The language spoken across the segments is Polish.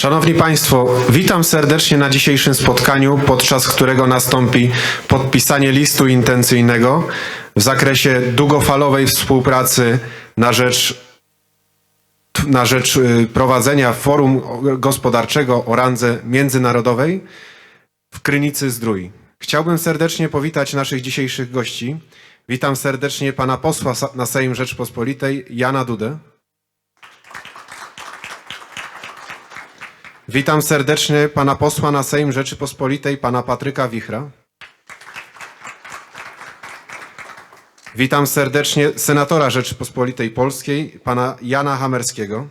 Szanowni Państwo, witam serdecznie na dzisiejszym spotkaniu, podczas którego nastąpi podpisanie listu intencyjnego w zakresie długofalowej współpracy na rzecz, na rzecz y, prowadzenia forum gospodarczego o randze międzynarodowej w Krynicy Zdrój. Chciałbym serdecznie powitać naszych dzisiejszych gości. Witam serdecznie pana posła na Sejm Rzeczpospolitej Jana Dudę. Witam serdecznie pana posła na Sejm Rzeczypospolitej, pana Patryka Wichra. Witam serdecznie senatora Rzeczypospolitej Polskiej, pana Jana Hamerskiego.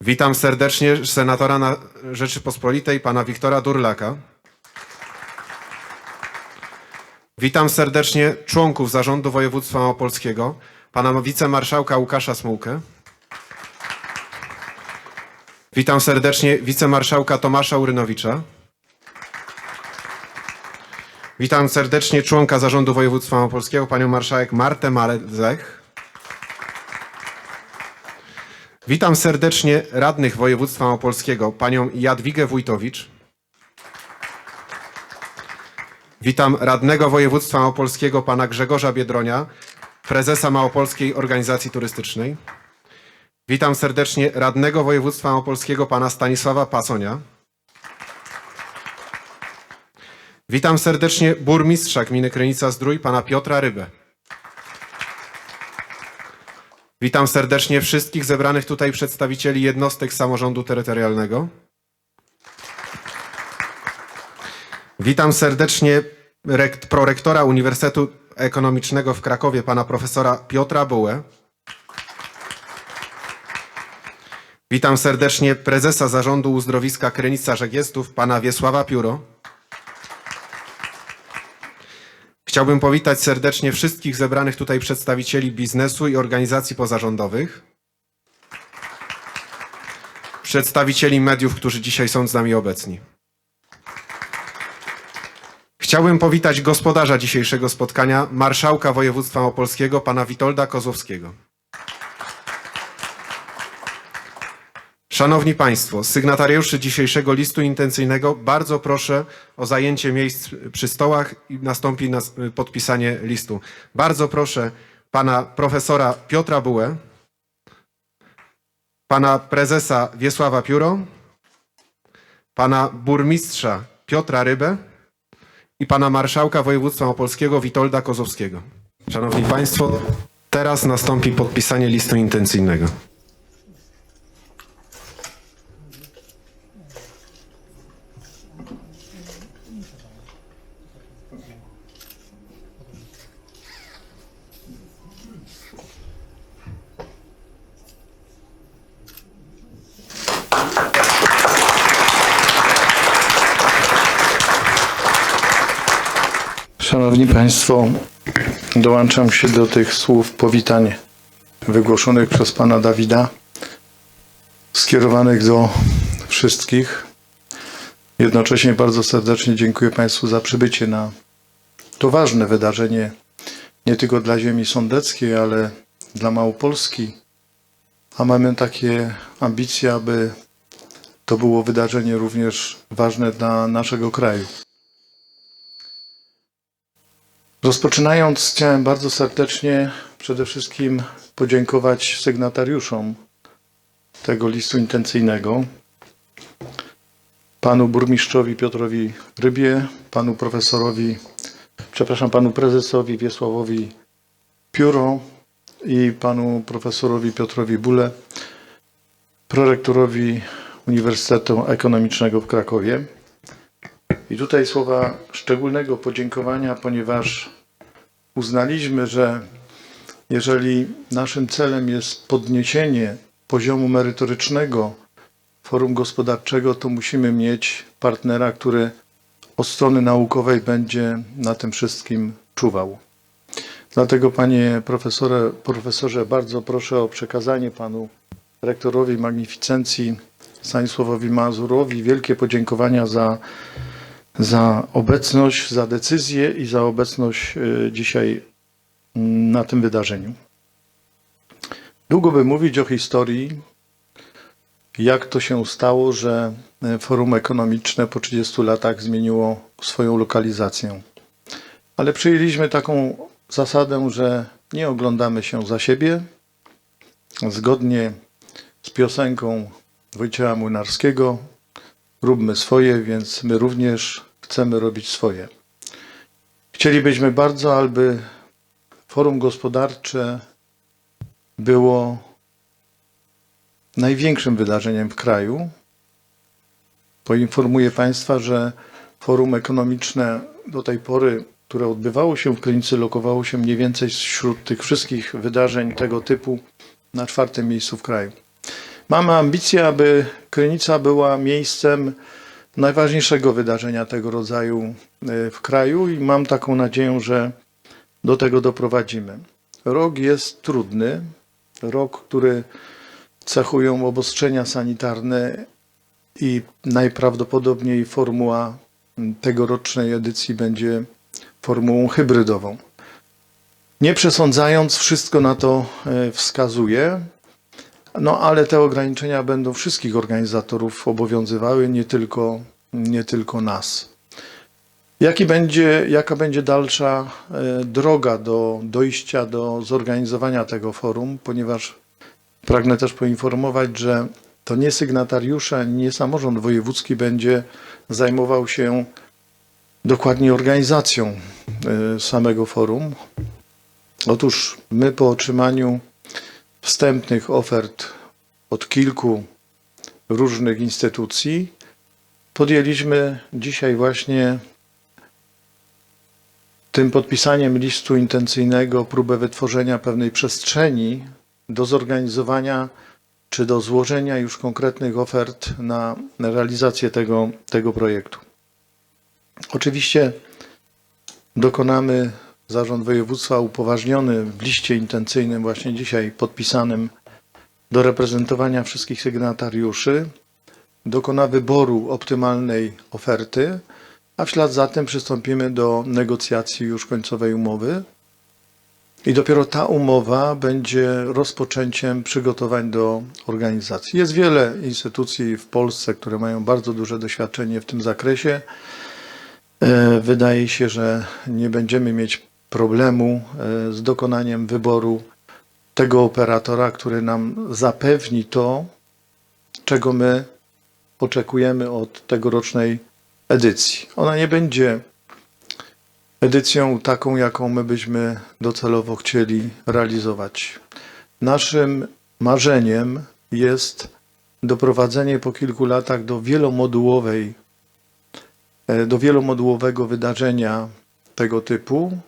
Witam serdecznie senatora na Rzeczypospolitej, pana Wiktora Durlaka. Witam serdecznie członków Zarządu Województwa Małopolskiego, pana wicemarszałka Łukasza Smułkę. Witam serdecznie wicemarszałka Tomasza Urynowicza. Witam serdecznie członka Zarządu Województwa Małopolskiego, panią marszałek Martę Malezech. Witam serdecznie radnych województwa małopolskiego, panią Jadwigę Wójtowicz. Witam radnego województwa małopolskiego, pana Grzegorza Biedronia, prezesa Małopolskiej Organizacji Turystycznej. Witam serdecznie radnego województwa małopolskiego pana Stanisława Pasonia. Witam serdecznie burmistrza gminy Krynica Zdrój pana Piotra Rybę. Witam serdecznie wszystkich zebranych tutaj przedstawicieli jednostek samorządu terytorialnego. Witam serdecznie rekt- prorektora Uniwersytetu Ekonomicznego w Krakowie pana profesora Piotra Bułę. Witam serdecznie prezesa Zarządu Uzdrowiska Krynica Żegiestów, pana Wiesława Pióro. Chciałbym powitać serdecznie wszystkich zebranych tutaj przedstawicieli biznesu i organizacji pozarządowych, przedstawicieli mediów, którzy dzisiaj są z nami obecni. Chciałbym powitać gospodarza dzisiejszego spotkania, marszałka województwa opolskiego, pana Witolda Kozłowskiego. Szanowni Państwo, sygnatariuszy dzisiejszego listu intencyjnego bardzo proszę o zajęcie miejsc przy stołach i nastąpi nas, podpisanie listu. Bardzo proszę pana profesora Piotra Bułę, pana prezesa Wiesława Pióro, pana burmistrza Piotra Rybę i pana marszałka województwa opolskiego Witolda Kozowskiego. Szanowni Państwo, teraz nastąpi podpisanie listu intencyjnego. Szanowni Państwo, dołączam się do tych słów powitań wygłoszonych przez Pana Dawida, skierowanych do wszystkich. Jednocześnie bardzo serdecznie dziękuję Państwu za przybycie na to ważne wydarzenie, nie tylko dla ziemi sądeckiej, ale dla Małopolski. A mamy takie ambicje, aby to było wydarzenie również ważne dla naszego kraju. Rozpoczynając, chciałem bardzo serdecznie przede wszystkim podziękować sygnatariuszom tego listu intencyjnego. Panu burmistrzowi Piotrowi Rybie, panu profesorowi, przepraszam, panu prezesowi Wiesławowi Pióro i panu profesorowi Piotrowi Bule, prorektorowi Uniwersytetu Ekonomicznego w Krakowie. I tutaj słowa szczególnego podziękowania, ponieważ uznaliśmy, że jeżeli naszym celem jest podniesienie poziomu merytorycznego forum gospodarczego, to musimy mieć partnera, który od strony naukowej będzie na tym wszystkim czuwał. Dlatego, panie profesorze, profesorze, bardzo proszę o przekazanie panu rektorowi magnificencji Stanisławowi Mazurowi wielkie podziękowania za za obecność, za decyzję i za obecność y, dzisiaj mm, na tym wydarzeniu. Długo by mówić o historii jak to się stało, że e, Forum Ekonomiczne po 30 latach zmieniło swoją lokalizację. Ale przyjęliśmy taką zasadę, że nie oglądamy się za siebie. Zgodnie z piosenką Wojciecha Młynarskiego róbmy swoje, więc my również chcemy robić swoje. Chcielibyśmy bardzo, aby forum gospodarcze było największym wydarzeniem w kraju. Poinformuję Państwa, że forum ekonomiczne do tej pory, które odbywało się w Krynicy, lokowało się mniej więcej wśród tych wszystkich wydarzeń tego typu na czwartym miejscu w kraju. Mamy ambicję, aby Krynica była miejscem najważniejszego wydarzenia tego rodzaju e, w kraju i mam taką nadzieję, że do tego doprowadzimy. Rok jest trudny, rok, który cechują obostrzenia sanitarne i najprawdopodobniej formuła tegorocznej edycji będzie formułą hybrydową. Nie przesądzając, wszystko na to e, wskazuje, no ale te ograniczenia będą wszystkich organizatorów obowiązywały, nie tylko, nie tylko nas. Jaki będzie, jaka będzie dalsza e, droga do dojścia do zorganizowania tego forum, ponieważ pragnę też poinformować, że to nie sygnatariusze, nie samorząd wojewódzki będzie zajmował się dokładnie organizacją e, samego forum. Otóż my po otrzymaniu wstępnych ofert od kilku różnych instytucji podjęliśmy dzisiaj właśnie tym podpisaniem listu intencyjnego próbę wytworzenia pewnej przestrzeni do zorganizowania czy do złożenia już konkretnych ofert na realizację tego, tego projektu. Oczywiście dokonamy Zarząd Województwa upoważniony w liście intencyjnym właśnie dzisiaj podpisanym do reprezentowania wszystkich sygnatariuszy dokona wyboru optymalnej oferty, a w ślad za tym przystąpimy do negocjacji już końcowej umowy. I dopiero ta umowa będzie rozpoczęciem przygotowań do organizacji. Jest wiele instytucji w Polsce, które mają bardzo duże doświadczenie w tym zakresie. E, Wydaje się, że nie będziemy mieć problemu e, z dokonaniem wyboru tego operatora, który nam zapewni to, czego my oczekujemy od tegorocznej edycji. Ona nie będzie edycją taką, jaką my byśmy docelowo chcieli realizować. Naszym marzeniem jest doprowadzenie po kilku latach do wielomodułowej, e, do wielomodułowego wydarzenia tego typu,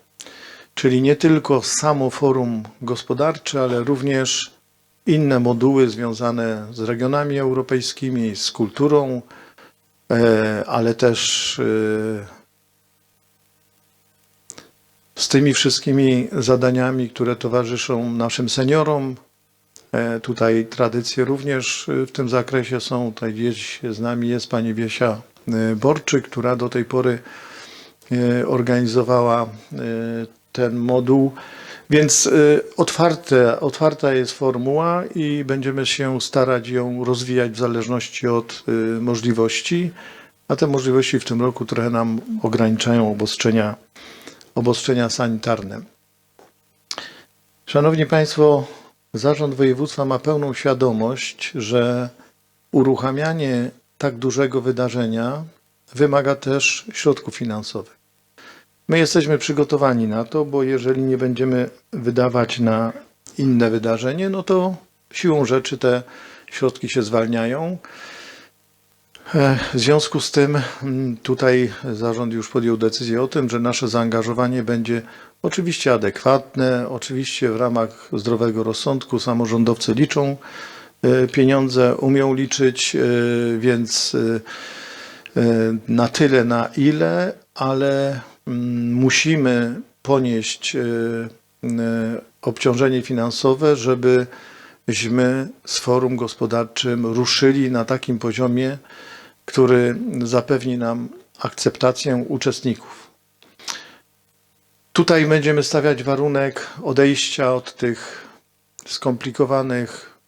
czyli nie tylko samo forum gospodarcze, ale również inne moduły związane z regionami europejskimi, z kulturą, e, ale też e, z tymi wszystkimi zadaniami, które towarzyszą naszym seniorom. E, Tutaj tradycje również w tym zakresie są. Tutaj gdzieś z nami jest pani Wiesia Borczyk, która do tej pory organizowała ten moduł. Więc e, otwarte, otwarta jest formuła i będziemy się starać ją rozwijać w zależności od e, możliwości, a te możliwości w tym roku trochę nam ograniczają obostrzenia obostrzenia sanitarne. Szanowni Państwo, Zarząd Województwa ma pełną świadomość, że uruchamianie tak dużego wydarzenia wymaga też środków finansowych. My jesteśmy przygotowani na to, bo jeżeli nie będziemy wydawać na inne wydarzenie, no to siłą rzeczy te środki się zwalniają. E, W związku z tym mm, tutaj zarząd już podjął decyzję o tym, że nasze zaangażowanie będzie oczywiście adekwatne, oczywiście w ramach zdrowego rozsądku samorządowcy liczą e, pieniądze, umią liczyć, e, więc na tyle, na ile, ale musimy ponieść e, e, obciążenie finansowe, żebyśmy z forum gospodarczym ruszyli na takim poziomie, który zapewni nam akceptację uczestników. Tutaj będziemy stawiać warunek odejścia od tych skomplikowanych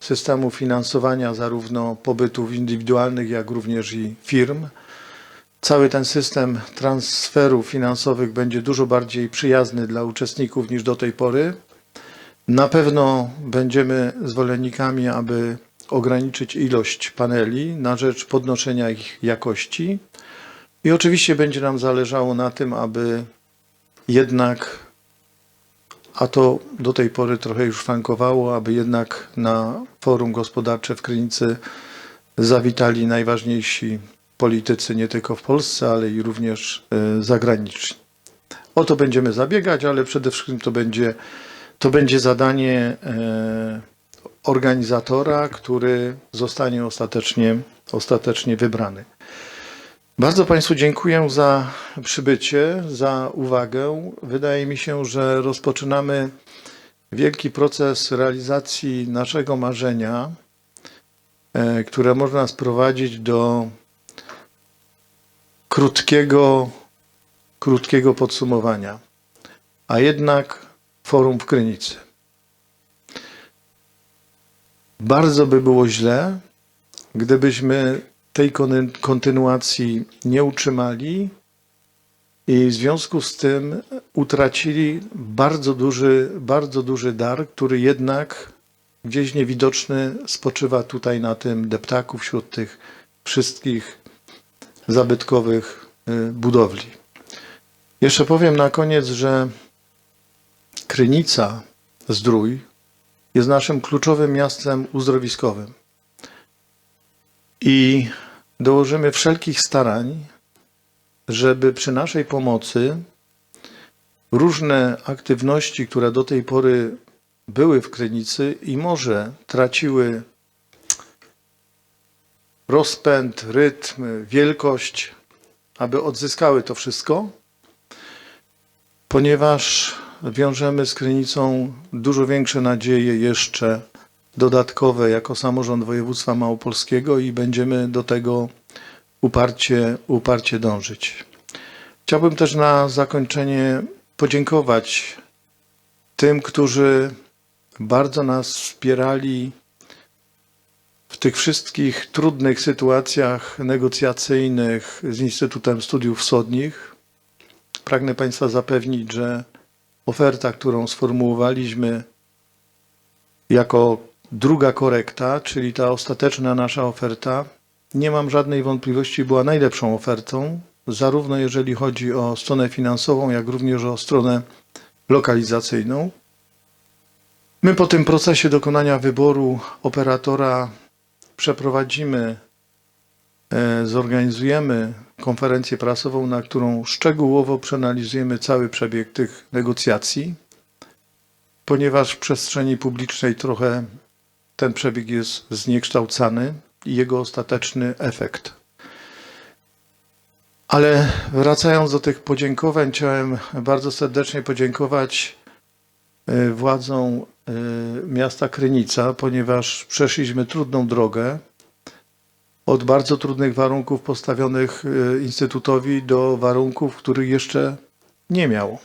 systemu finansowania zarówno pobytów indywidualnych, jak również i firm. Cały ten system transferów finansowych będzie dużo bardziej przyjazny dla uczestników niż do tej pory. Na pewno będziemy zwolennikami, aby ograniczyć ilość paneli na rzecz podnoszenia ich jakości. I oczywiście będzie nam zależało na tym, aby jednak, a to do tej pory trochę już szwankowało, aby jednak na forum gospodarcze w Krynicy zawitali najważniejsi politycy nie tylko w Polsce, ale i również e, zagraniczni. O to będziemy zabiegać, ale przede wszystkim to będzie, to będzie zadanie e, organizatora, który zostanie ostatecznie, ostatecznie wybrany. Bardzo Państwu dziękuję za przybycie, za uwagę. Wydaje mi się, że rozpoczynamy wielki proces realizacji naszego marzenia, e, które można sprowadzić do krótkiego, krótkiego podsumowania, a jednak forum w Krynicy. Bardzo by było źle, gdybyśmy tej kontynuacji nie utrzymali i w związku z tym utracili bardzo duży, bardzo duży dar, który jednak gdzieś niewidoczny spoczywa tutaj na tym deptaku wśród tych wszystkich zabytkowych y, budowli. Jeszcze powiem na koniec, że Krynica Zdrój jest naszym kluczowym miastem uzdrowiskowym. I dołożymy wszelkich starań, żeby przy naszej pomocy różne aktywności, które do tej pory były w Krynicy i może traciły rozpęd, rytm, wielkość, aby odzyskały to wszystko, ponieważ wiążemy z Krynicą dużo większe nadzieje jeszcze dodatkowe jako samorząd województwa małopolskiego i będziemy do tego uparcie, uparcie dążyć. Chciałbym też na zakończenie podziękować tym, którzy bardzo nas wspierali tych wszystkich trudnych sytuacjach negocjacyjnych z Instytutem Studiów Wschodnich. Pragnę Państwa zapewnić, że oferta, którą sformułowaliśmy jako druga korekta, czyli ta ostateczna nasza oferta, nie mam żadnej wątpliwości, była najlepszą ofertą, zarówno jeżeli chodzi o stronę finansową, jak również o stronę lokalizacyjną. My po tym procesie dokonania wyboru operatora przeprowadzimy, e, zorganizujemy konferencję prasową, na którą szczegółowo przeanalizujemy cały przebieg tych negocjacji, ponieważ w przestrzeni publicznej trochę ten przebieg jest zniekształcany i jego ostateczny efekt. Ale wracając do tych podziękowań, chciałem bardzo serdecznie podziękować e, władzom miasta Krynica, ponieważ przeszliśmy trudną drogę od bardzo trudnych warunków postawionych e, Instytutowi do warunków, których jeszcze nie miał,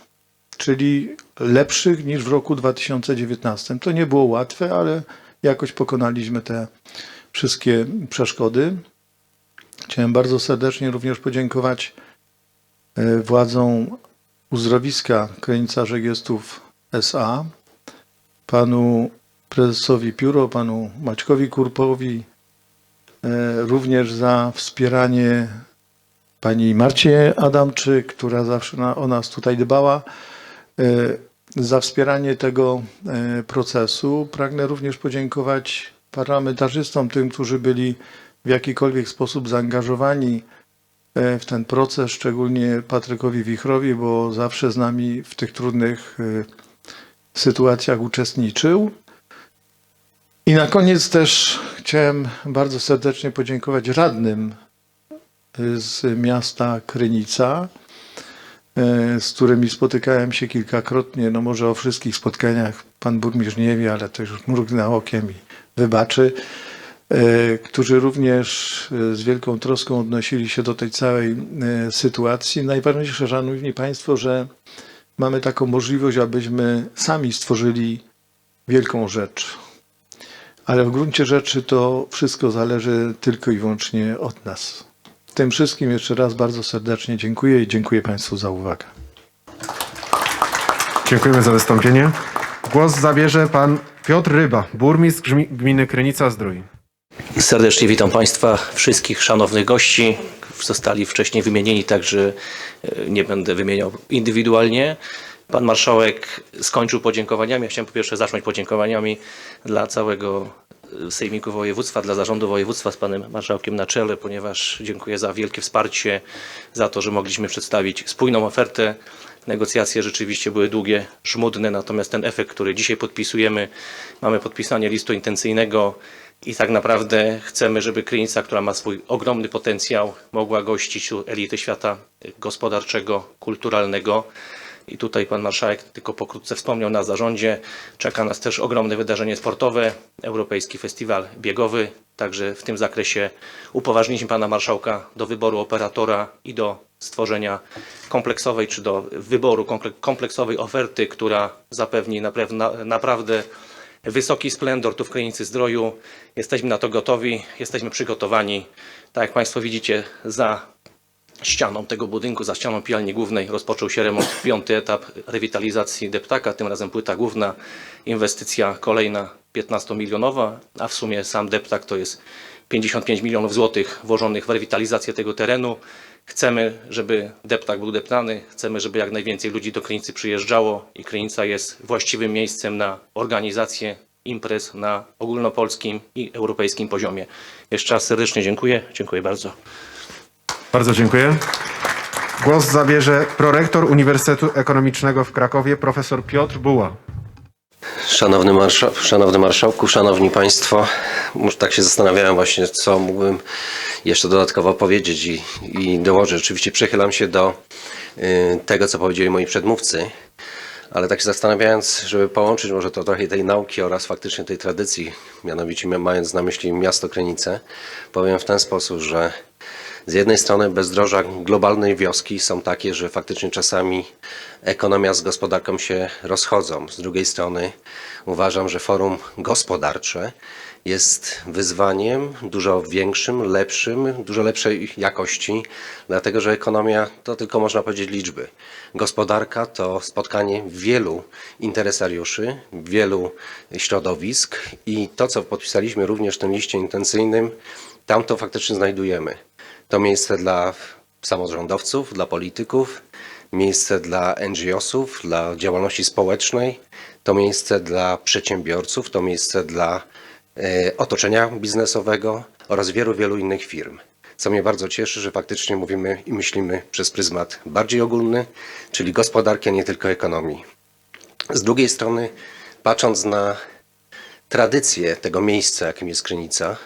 czyli lepszych niż w roku 2019. To nie było łatwe, ale jakoś pokonaliśmy te wszystkie przeszkody. Chciałem bardzo serdecznie również podziękować e, władzom uzdrowiska Krynica Żegiestów S.A., panu prezesowi Pióro, panu Maćkowi Kurpowi, e, również za wspieranie pani Marcie Adamczyk, która zawsze na, o nas tutaj dbała, e, za wspieranie tego e, procesu. Pragnę również podziękować parlamentarzystom, tym, którzy byli w jakikolwiek sposób zaangażowani w ten proces, szczególnie Patrykowi Wichrowi, bo zawsze z nami w tych trudnych sytuacjach uczestniczył. I na koniec też chciałem bardzo serdecznie podziękować radnym e, z miasta Krynica, e, z którymi spotykałem się kilkakrotnie. No może o wszystkich spotkaniach pan burmistrz nie wie, ale to już mrugnę okiem i wybaczy e, którzy również z wielką troską odnosili się do tej całej sytuacji. Najważniejsze, szanowni państwo, że mamy taką możliwość, abyśmy sami stworzyli wielką rzecz. ale w gruncie rzeczy to wszystko zależy tylko i wyłącznie od nas. Tym wszystkim jeszcze raz bardzo serdecznie dziękuję i dziękuję Państwu za uwagę. Dziękujemy za wystąpienie. Głos zabierze pan Piotr Ryba, burmistrz gmi- gminy Krynica-Zdrój. Serdecznie witam Państwa, wszystkich szanownych gości. Zostali wcześniej wymienieni, także e, nie będę wymieniał indywidualnie. Pan marszałek skończył podziękowaniami. Chciałem po pierwsze zacząć podziękowaniami dla całego e, Sejmiku Województwa, dla zarządu województwa z panem marszałkiem na czele, ponieważ dziękuję za wielkie wsparcie, za to, że mogliśmy przedstawić spójną ofertę. Negocjacje rzeczywiście były długie, żmudne, natomiast ten efekt, który dzisiaj podpisujemy, mamy podpisanie listu intencyjnego i tak naprawdę chcemy, żeby Krynica, która ma swój ogromny potencjał, mogła gościć elity świata gospodarczego, kulturalnego. I tutaj pan marszałek tylko pokrótce wspomniał na zarządzie. Czeka nas też ogromne wydarzenie sportowe, Europejski Festiwal Biegowy. Także w tym zakresie upoważniliśmy pana marszałka do wyboru operatora i do stworzenia kompleksowej, czy do wyboru komple- kompleksowej oferty, która zapewni napra- na- naprawdę wysoki splendor tu w Krynicy Zdroju. Jesteśmy na to gotowi, jesteśmy przygotowani. Tak jak Państwo widzicie, za ścianą tego budynku, za ścianą pijalni głównej rozpoczął się remont, piąty etap rewitalizacji deptaka, tym razem płyta główna, inwestycja kolejna 15-milionowa, a w sumie sam deptak to jest 55 milionów złotych włożonych w rewitalizację tego terenu. Chcemy, żeby deptak był deptany, chcemy, żeby jak najwięcej ludzi do Krynicy przyjeżdżało i Krynica jest właściwym miejscem na organizację imprez na ogólnopolskim i europejskim poziomie. Jeszcze raz serdecznie dziękuję. Dziękuję bardzo. Bardzo dziękuję. Głos zabierze prorektor Uniwersytetu Ekonomicznego w Krakowie, profesor Piotr Buła. Szanowny, marsza, szanowny Marszałku, Szanowni Państwo, tak się zastanawiałem właśnie, co mógłbym jeszcze dodatkowo powiedzieć i, i dołożyć. Oczywiście przychylam się do y, tego, co powiedzieli moi przedmówcy, ale tak się zastanawiając, żeby połączyć może to trochę tej nauki oraz faktycznie tej tradycji, mianowicie mia- mając na myśli miasto Krynice, powiem w ten sposób, że z jednej strony bezdroża globalnej wioski są takie, że faktycznie czasami ekonomia z gospodarką się rozchodzą. Z drugiej strony uważam, że forum gospodarcze jest wyzwaniem dużo większym, lepszym, dużo lepszej jakości, dlatego że ekonomia to tylko można powiedzieć liczby. Gospodarka to spotkanie wielu interesariuszy, wielu środowisk i to, co podpisaliśmy również w tym liście intencyjnym, tam to faktycznie znajdujemy. To miejsce dla samorządowców, dla polityków, miejsce dla NGO-sów, dla działalności społecznej, to miejsce dla przedsiębiorców, to miejsce dla e, otoczenia biznesowego oraz wielu, wielu innych firm. Co mnie bardzo cieszy, że faktycznie mówimy i myślimy przez pryzmat bardziej ogólny, czyli gospodarki, a nie tylko ekonomii. Z drugiej strony, patrząc na tradycję tego miejsca, jakim jest Krynica,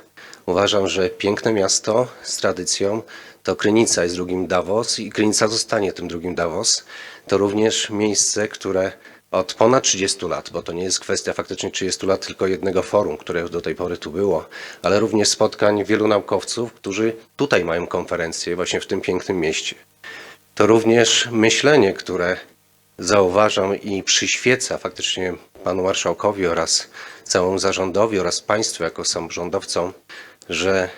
uważam, że piękne miasto z tradycją to Krynica jest drugim Davos i Krynica zostanie tym drugim Davos. To również miejsce, które od ponad 30 lat, bo to nie jest kwestia faktycznie 30 lat tylko jednego forum, które do tej pory tu było, ale również spotkań wielu naukowców, którzy tutaj mają konferencje właśnie w tym pięknym mieście. To również myślenie, które zauważam i przyświeca faktycznie panu marszałkowi oraz całemu zarządowi oraz państwu jako samorządowcom, że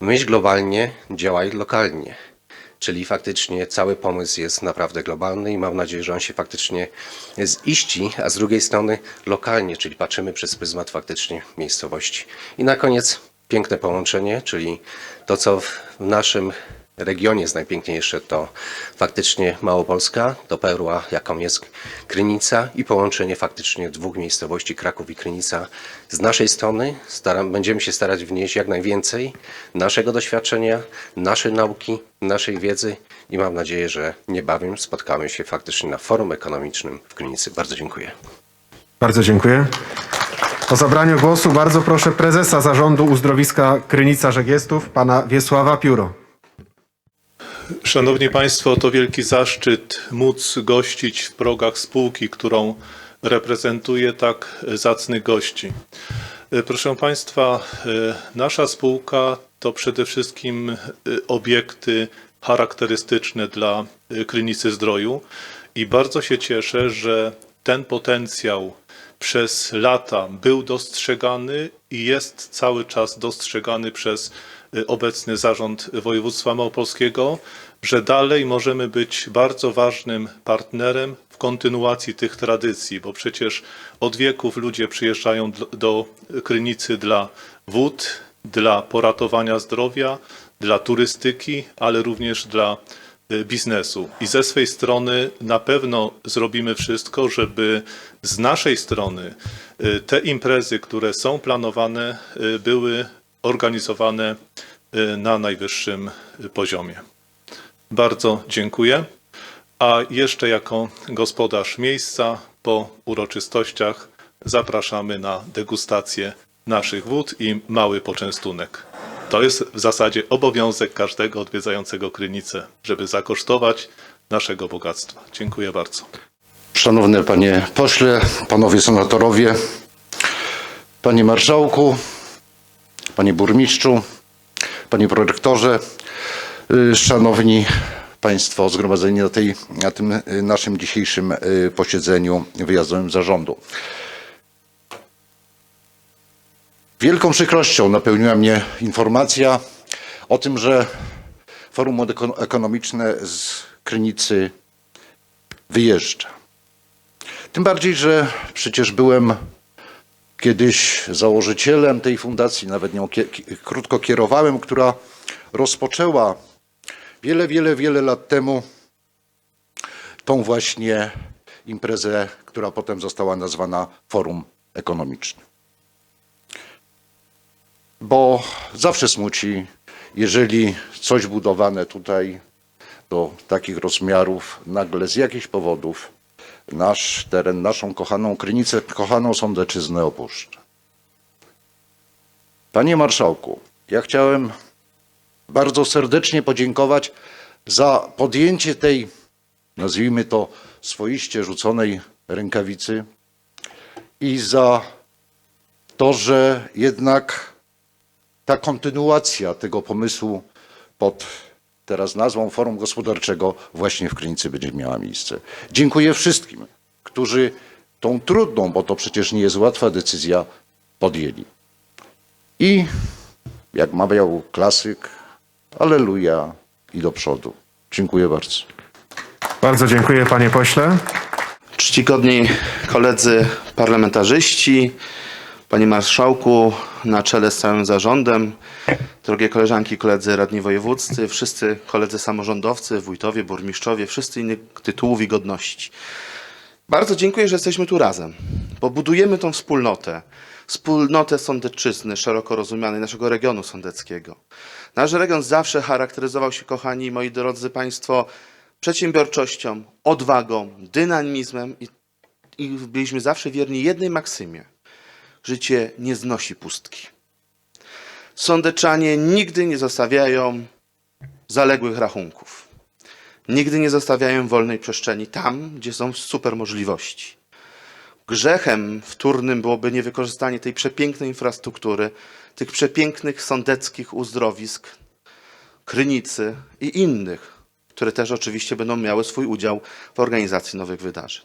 myśl globalnie, działaj lokalnie. Czyli faktycznie cały pomysł jest naprawdę globalny i mam nadzieję, że on się faktycznie ziści, a z drugiej strony lokalnie, czyli patrzymy przez pryzmat faktycznie miejscowości. I na koniec piękne połączenie, czyli to, co w naszym regionie jest najpiękniejsze, to faktycznie Małopolska, to perła, jaką jest Krynica i połączenie faktycznie dwóch miejscowości, Kraków i Krynica. Z naszej strony staram, będziemy się starać wnieść jak najwięcej naszego doświadczenia, naszej nauki, naszej wiedzy i mam nadzieję, że niebawem spotkamy się faktycznie na forum ekonomicznym w Krynicy. Bardzo dziękuję. Bardzo dziękuję. O zabranie głosu bardzo proszę prezesa zarządu uzdrowiska Krynica Żegiestów, pana Wiesława Pióro. Szanowni Państwo, to wielki zaszczyt móc gościć w progach spółki, którą reprezentuje tak zacnych gości. Proszę Państwa, nasza spółka to przede wszystkim e, obiekty charakterystyczne dla e, Krynicy Zdroju i bardzo się cieszę, że ten potencjał przez lata był dostrzegany i jest cały czas dostrzegany przez y, obecny zarząd województwa małopolskiego, że dalej możemy być bardzo ważnym partnerem w kontynuacji tych tradycji, bo przecież od wieków ludzie przyjeżdżają do Krynicy dla wód, dla poratowania zdrowia, dla turystyki, ale również dla y, biznesu. I ze swej strony na pewno zrobimy wszystko, żeby z naszej strony y, te imprezy, które są planowane, y, były organizowane y, na najwyższym y, poziomie. Bardzo dziękuję. A jeszcze jako gospodarz miejsca po uroczystościach zapraszamy na degustację naszych wód i mały poczęstunek. To jest w zasadzie obowiązek każdego odwiedzającego Krynicę, żeby zakosztować naszego bogactwa. Dziękuję bardzo. Szanowny panie pośle, panowie senatorowie, panie marszałku, panie burmistrzu, panie prorektorze, y, szanowni państwo zgromadzeni na, tej, na tym y, naszym dzisiejszym y, posiedzeniu wyjazdowym zarządu. Wielką przykrością napełniła mnie informacja o tym, że Forum Eko- Ekonomiczne z Krynicy wyjeżdża. Tym bardziej, że przecież byłem kiedyś założycielem tej fundacji, nawet nią krótko kierowałem, która rozpoczęła wiele, wiele, wiele lat temu tą właśnie imprezę, która potem została nazwana Forum Ekonomiczne. Bo zawsze smuci, jeżeli coś budowane tutaj do takich rozmiarów nagle z jakichś powodów nasz teren, naszą kochaną Krynicę, kochaną Sądeczyznę opuszcza. Panie Marszałku, ja chciałem bardzo serdecznie podziękować za podjęcie tej, nazwijmy to, swoiście rzuconej rękawicy i za to, że jednak ta kontynuacja tego pomysłu pod teraz nazwą Forum Gospodarczego właśnie w Krynicy będzie miała miejsce. Dziękuję wszystkim, którzy tą trudną, bo to przecież nie jest łatwa decyzja, podjęli. I jak mawiał klasyk, aleluja i do przodu. Dziękuję bardzo. Bardzo dziękuję panie pośle. Czcigodni koledzy parlamentarzyści, panie marszałku, na czele z całym zarządem, drogie koleżanki, koledzy radni wojewódzcy, wszyscy koledzy samorządowcy, wójtowie, burmistrzowie, wszyscy innych tytułów i godności. Bardzo dziękuję, że jesteśmy tu razem, bo budujemy tą wspólnotę. Wspólnotę Sądeczyzny, szeroko rozumianej, naszego regionu sądeckiego. Nasz region zawsze charakteryzował się, kochani moi drodzy Państwo, przedsiębiorczością, odwagą, dynamizmem i, i byliśmy zawsze wierni jednej maksymie. Życie nie znosi pustki. Sądeczanie nigdy nie zostawiają zaległych rachunków. Nigdy nie zostawiają wolnej przestrzeni tam, gdzie są super możliwości. Grzechem wtórnym byłoby niewykorzystanie tej przepięknej infrastruktury, tych przepięknych sądeckich uzdrowisk, Krynicy i innych, które też oczywiście będą miały swój udział w organizacji nowych wydarzeń.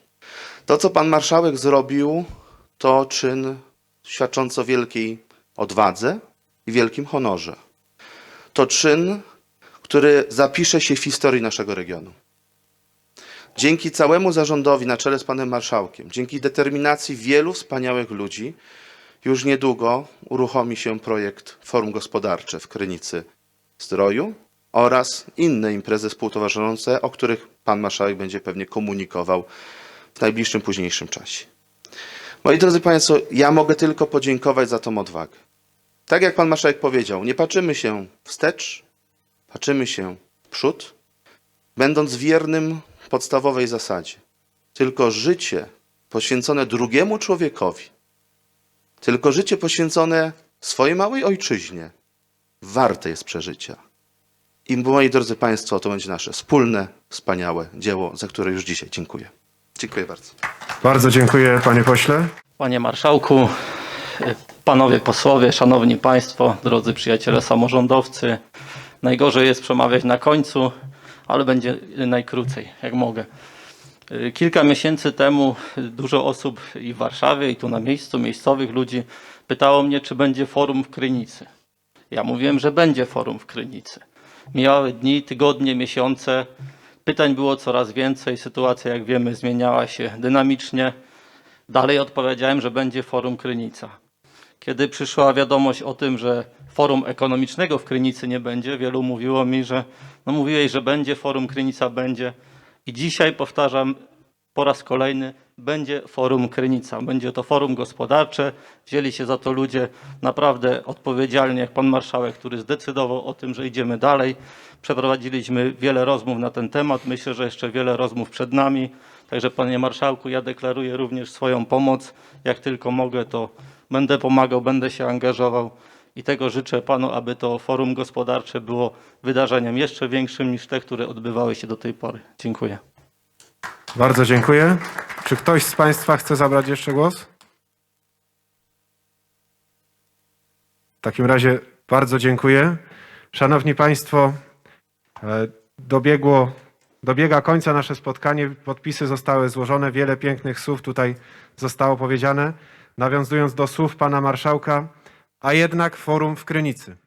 To, co pan marszałek zrobił, to czyn świadczący o wielkiej odwadze i wielkim honorze. To czyn, który zapisze się w historii naszego regionu. Dzięki całemu zarządowi na czele z panem marszałkiem, dzięki determinacji wielu wspaniałych ludzi, już niedługo uruchomi się projekt Forum Gospodarcze w Krynicy Zdroju oraz inne imprezy współtowarzyszące, o których pan marszałek będzie pewnie komunikował w najbliższym, późniejszym czasie. Moi drodzy Państwo, ja mogę tylko podziękować za tą odwagę. Tak jak pan marszałek powiedział, nie patrzymy się wstecz, patrzymy się w przód, będąc wiernym podstawowej zasadzie. Tylko życie poświęcone drugiemu człowiekowi, tylko życie poświęcone swojej małej ojczyźnie, warte jest przeżycia. I moi drodzy Państwo, to będzie nasze wspólne, wspaniałe dzieło, za które już dzisiaj dziękuję. Dziękuję bardzo. Bardzo dziękuję panie pośle. Panie Marszałku, Panowie Posłowie, Szanowni Państwo, drodzy przyjaciele samorządowcy. Najgorzej jest przemawiać na końcu, ale będzie najkrócej, jak mogę. Kilka miesięcy temu dużo osób i w Warszawie, i tu na miejscu, miejscowych ludzi pytało mnie, czy będzie forum w Krynicy. Ja mówiłem, że będzie forum w Krynicy. Mijały dni, tygodnie, miesiące. Pytań było coraz więcej. Sytuacja, jak wiemy, zmieniała się dynamicznie. Dalej odpowiedziałem, że będzie forum Krynica. Kiedy przyszła wiadomość o tym, że forum ekonomicznego w Krynicy nie będzie, wielu mówiło mi, że no mówiłeś, że będzie forum Krynica, będzie. I dzisiaj powtarzam po raz kolejny, będzie forum Krynica. Będzie to forum gospodarcze. Wzięli się za to ludzie naprawdę odpowiedzialnie, jak pan marszałek, który zdecydował o tym, że idziemy dalej. Przeprowadziliśmy wiele rozmów na ten temat. Myślę, że jeszcze wiele rozmów przed nami. Także panie marszałku, ja deklaruję również swoją pomoc. Jak tylko mogę, to będę pomagał, będę się angażował i tego życzę panu, aby to forum gospodarcze było wydarzeniem jeszcze większym niż te, które odbywały się do tej pory. Dziękuję. Bardzo dziękuję. Czy ktoś z Państwa chce zabrać jeszcze głos? W takim razie bardzo dziękuję. Szanowni Państwo, e, dobiegło, dobiega końca nasze spotkanie. Podpisy zostały złożone, wiele pięknych słów tutaj zostało powiedziane. Nawiązując do słów Pana Marszałka, a jednak forum w Krynicy.